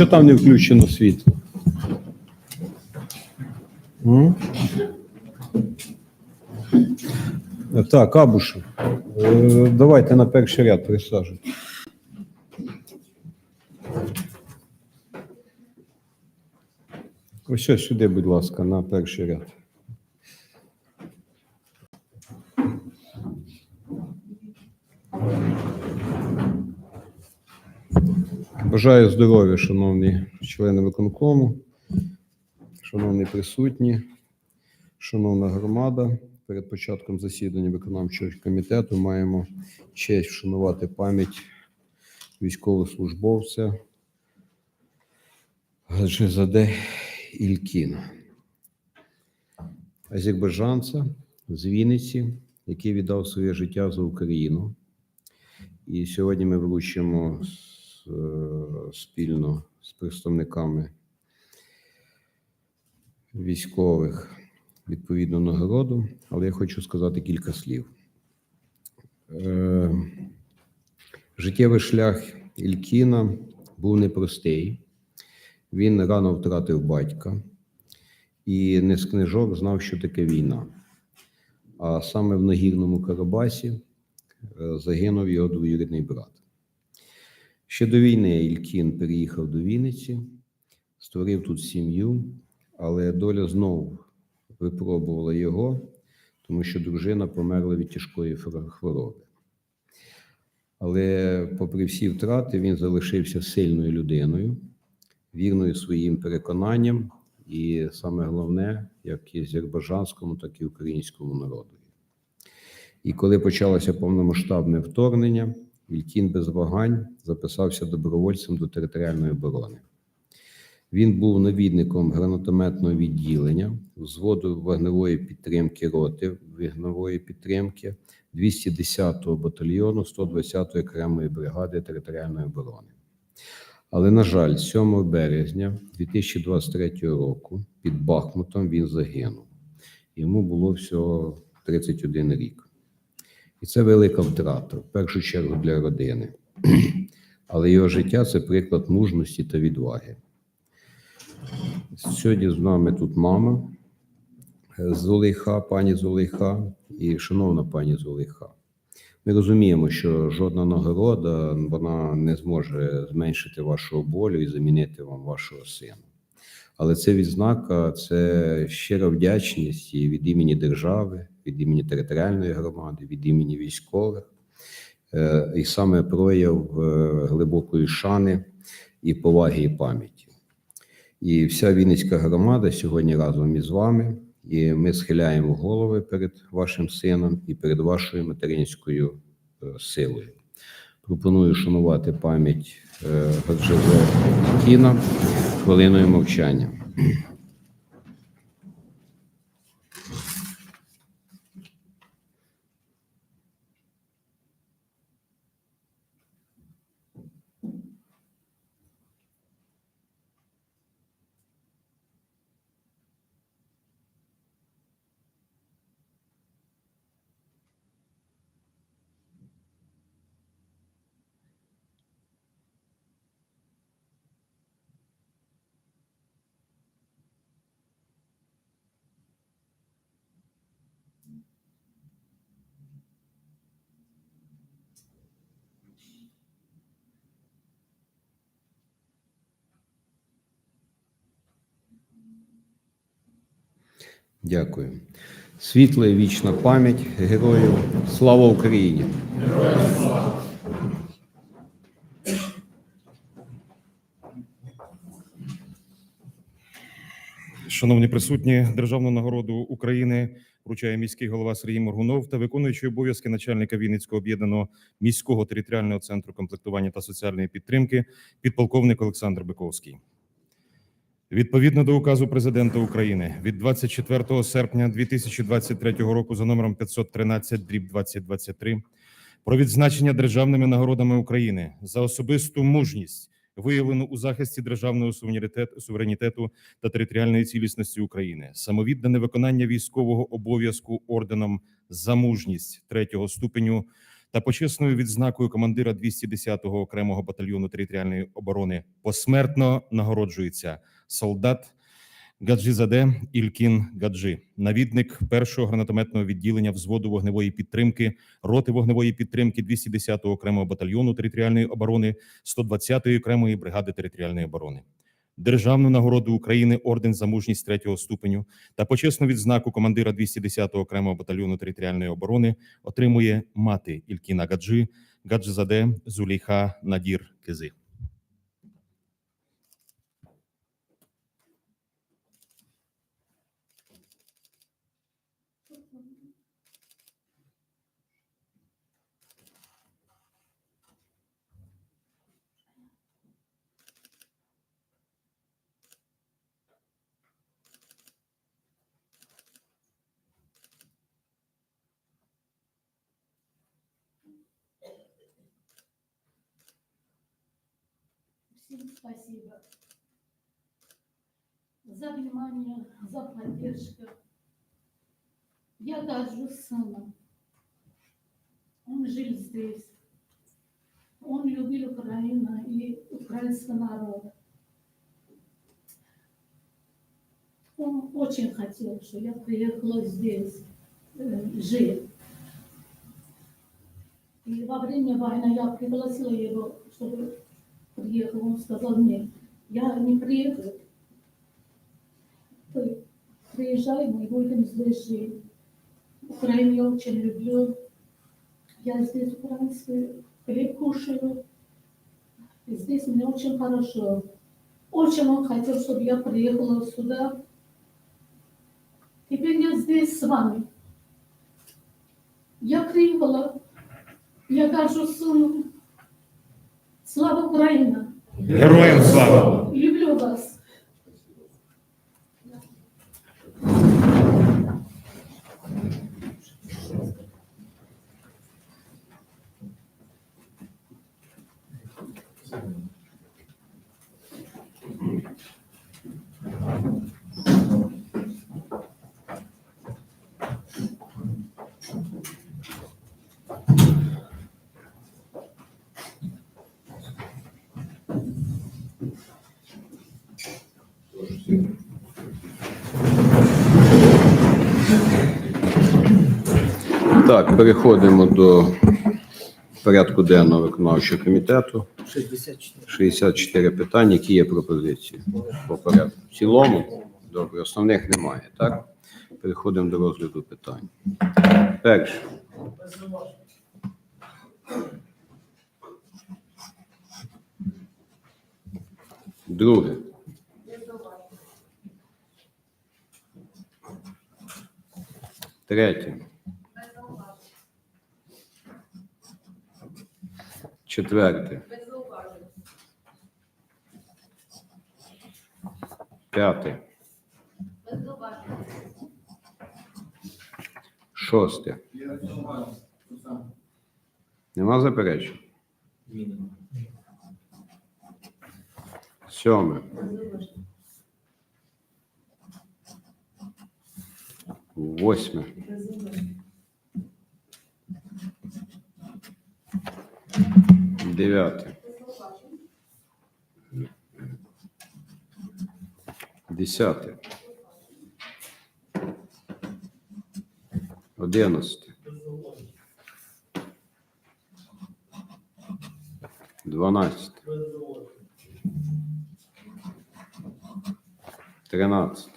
чого там не включено світло? М? Так, Абушев, е, давайте на перший ряд присаджуйтесь. Ось ось сюди, будь ласка, на перший ряд. Бажаю здоров'я, шановні члени виконкому, шановні присутні, шановна громада. Перед початком засідання виконавчого комітету маємо честь вшанувати пам'ять військовослужбовця Гаджизаде Ількіна, азербайджанця з Вінниці, який віддав своє життя за Україну. І сьогодні ми вручимо е, спільно з представниками військових відповідну нагороду, але я хочу сказати кілька слів. Е, Життєвий шлях Ількіна був непростий. Він рано втратив батька і не з книжок знав, що таке війна. А саме в Нагірному Карабасі е, загинув його двоюрідний брат. Ще до війни Ількін переїхав до Вінниці, створив тут сім'ю, але доля знову випробувала його, тому що дружина померла від тяжкої хвороби. Але, попри всі втрати, він залишився сильною людиною, вірною своїм переконанням, і саме головне, як і азербайджанському, так і українському народу. І коли почалося повномасштабне вторгнення, Ількін без вагань записався добровольцем до територіальної оборони. Він був навідником гранатометного відділення, взводу вогневої підтримки роти вогневої підтримки 210-го батальйону 120-ї окремої бригади територіальної оборони. Але, на жаль, 7 березня 2023 року під Бахмутом він загинув. Йому було всього 31 рік. І це велика втрата, в першу чергу для родини. Але його життя це приклад мужності та відваги. Сьогодні з нами тут мама е, Зулейха, пані Зулейха і шановна пані Зулейха. Ми розуміємо, що жодна нагорода вона не зможе зменшити вашого болю і замінити вам вашого сина. Але це відзнака, це щира вдячність і від імені держави, від імені територіальної громади, від імені військових, Е, і саме прояв е, глибокої шани і поваги і пам'яті. І вся Вінницька громада сьогодні разом із вами, і ми схиляємо голови перед вашим сином і перед вашою материнською е, силою. Пропоную шанувати пам'ять е, Кіна хвилиною мовчання. Дякую. Світла і вічна пам'ять героїв. Слава Україні! Шановні присутні, державну нагороду України вручає міський голова Сергій Моргунов та виконуючий обов'язки начальника Вінницького об'єднаного міського територіального центру комплектування та соціальної підтримки, підполковник Олександр Биковський. Відповідно до указу президента України від 24 серпня 2023 року за номером 513 дріб 2023 про відзначення державними нагородами України за особисту мужність, виявлену у захисті державного суверенітету, та територіальної цілісності України, самовіддане виконання військового обов'язку орденом за мужність третього ступеню та почесною відзнакою командира 210-го окремого батальйону територіальної оборони посмертно нагороджується солдат Гаджизаде Ількін Гаджи, навідник першого гранатометного відділення взводу вогневої підтримки, роти вогневої підтримки 210-го окремого батальйону територіальної оборони 120-ї окремої бригади територіальної оборони. Державну нагороду України орден за мужність третього ступеню та почесну відзнаку командира 210-го окремого батальйону територіальної оборони отримує мати Ількіна Гаджи Гаджизаде Зулейха Надір Кизи. Всем спасибо за внимание, за поддержку. Я горжусь сыном. Он жил здесь. Он любил Украину и украинский народ. Он очень хотел, что я приехала здесь э, жить. И во время войны я пригласила его, чтобы приехал, он сказал мне, я не приеду. Ты приезжай, мы будем здесь жить. Украину я очень люблю. Я здесь украинский хлеб кушаю. И здесь мне очень хорошо. Очень он хотел, чтобы я приехала сюда. Теперь я здесь с вами. Я приехала. Я горжусь сыном. Слава Україна! Героям слава! Люблю вас! Так, переходимо до порядку денного виконавчого комітету. 64. 64 питання. Які є пропозиції по порядку? В цілому? Добре, основних немає, так? Переходимо до розгляду питань. Перше. Друге. Третє. Четверте. П'яте. Шосте. Нема заперечень? Сьоме. Восьме. Девятый. Десятый. Одиннадцатый. Дванадцатый. Тринадцатый.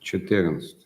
Четырнадцатый.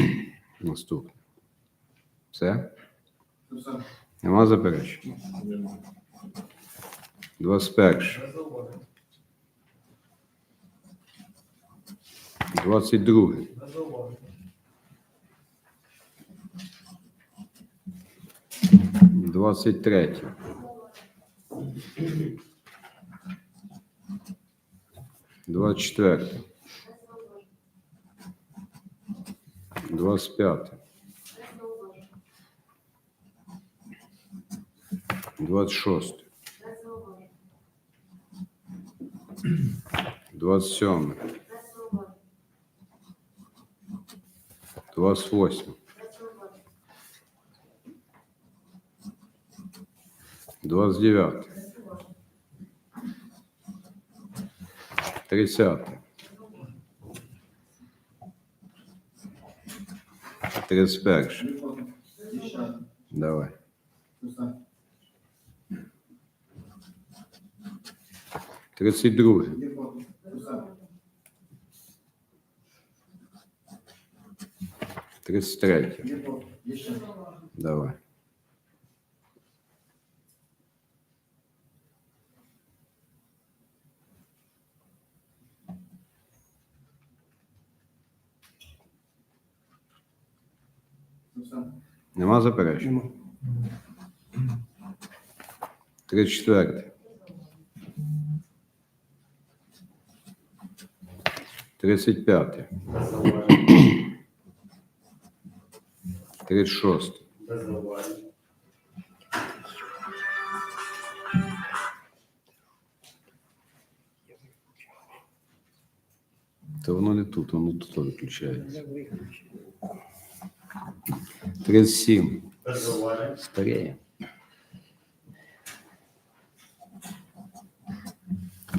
Наступне. Все? Все. Нема заперечень? 21. Без зауважень. 22. Без зауважень. 23. 24. 25. 26. 27. 28. 29. 30. 31. Відходимо. Іще. Давай. Це все. 32. Відходимо. Це все. 33. Відходимо. Іще. Давай. Нема заперечень? 34. 35. 36. Та воно не тут, воно тут виключається. 37. Стареє.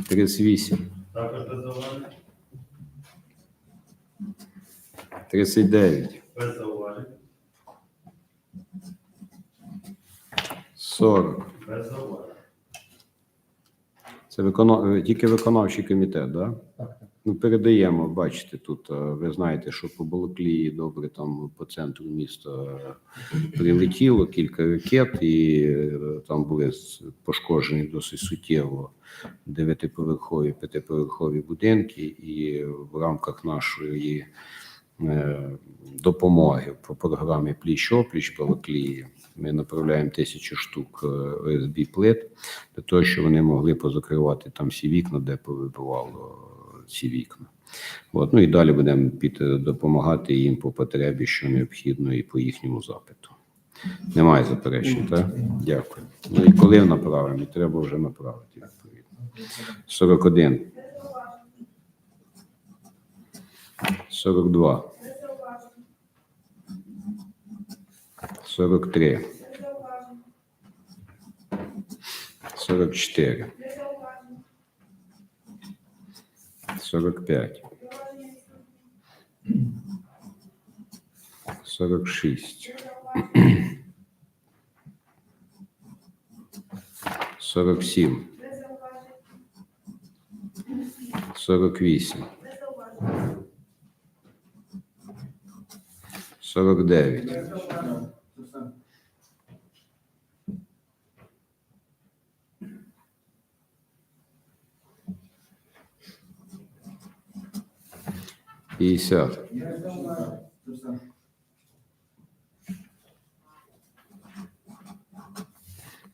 38. Також без зауважень. 39. Без зауважень. 40. Без зауважень. Це викона... е, тільки виконавчий комітет, да? Ну, передаємо, бачите, тут е, ви знаєте, що по Балаклії добре там по центру міста е, прилетіло кілька ракет, і е, там були пошкоджені досить суттєво дев'ятиповерхові, п'ятиповерхові будинки, і в рамках нашої допомоги по програмі Пліч опліч Балаклії ми направляємо тисячу штук ОСБ плит для того, щоб вони могли позакривати там всі вікна, де повибивало ці вікна. От, ну і далі будемо під, допомагати їм по потребі, що необхідно, і по їхньому запиту. Немає заперечень, так? Дякую. Ну і коли направимо, треба вже направити відповідно. 41. 42. 43. 44. 45. 46. 47. 48. 49. 50. Це все.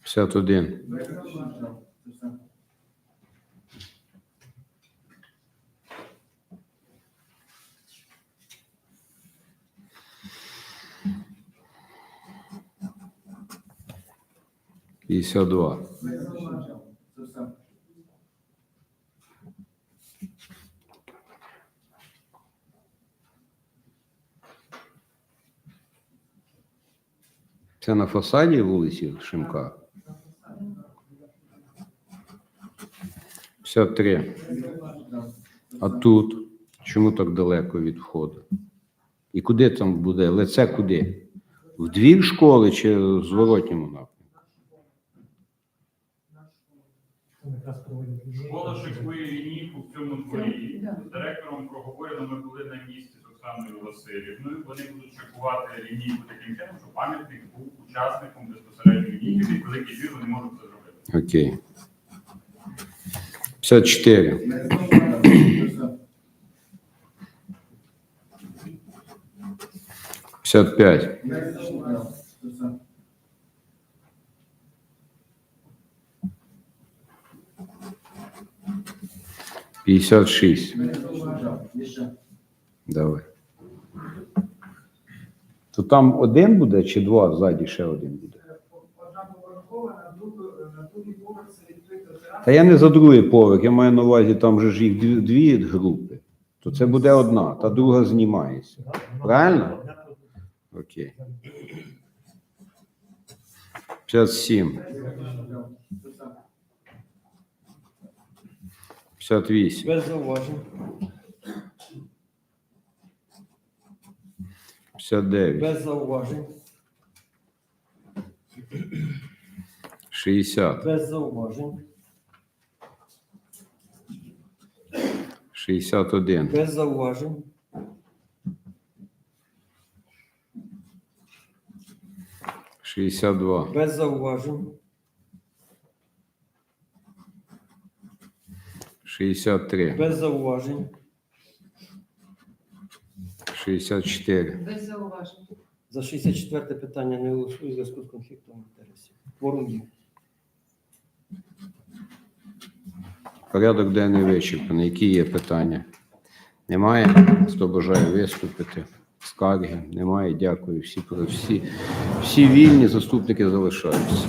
51. Це все. Пятьдесят два. Це на фасаді вулиці Шимка. 53. А тут чому так далеко від входу? І куди там буде? Лице куди? В двір школи чи в зворотньому напрямку? Школа шикує лінійку в цьому дворі. З директором проговорено, ми були на місці з Оксаною Васильівною. Вони будуть шикувати лінійку таким чином, щоб пам'ятник був учасником безпосередньої лінії, і великий збір вони можуть це зробити. Окей. 54. 55. 56. Давай. То там один буде чи два, ззаді ще один буде? Та я не за другий поверх, я маю на увазі, там же ж їх дві, групи. То це буде одна, та друга знімається. Правильно? Окей. 57, Не зауважав. Це все. 58, Без зауважень. 59, Без зауважень. 60, Без зауважень. 61, Без зауважень. шістдесят два, Без зауважень. шістдесят три, Без зауважень. Шістдесят чотири, Без зауважень. За 64 питання не голосую в зв'язку з конфліктом інтересів. Кворум є. Порядок денний вичерпаний. Які є питання? Немає? Хто бажає виступити? Скарги? Немає. Дякую. Всі, всі, всі вільні, заступники залишаються.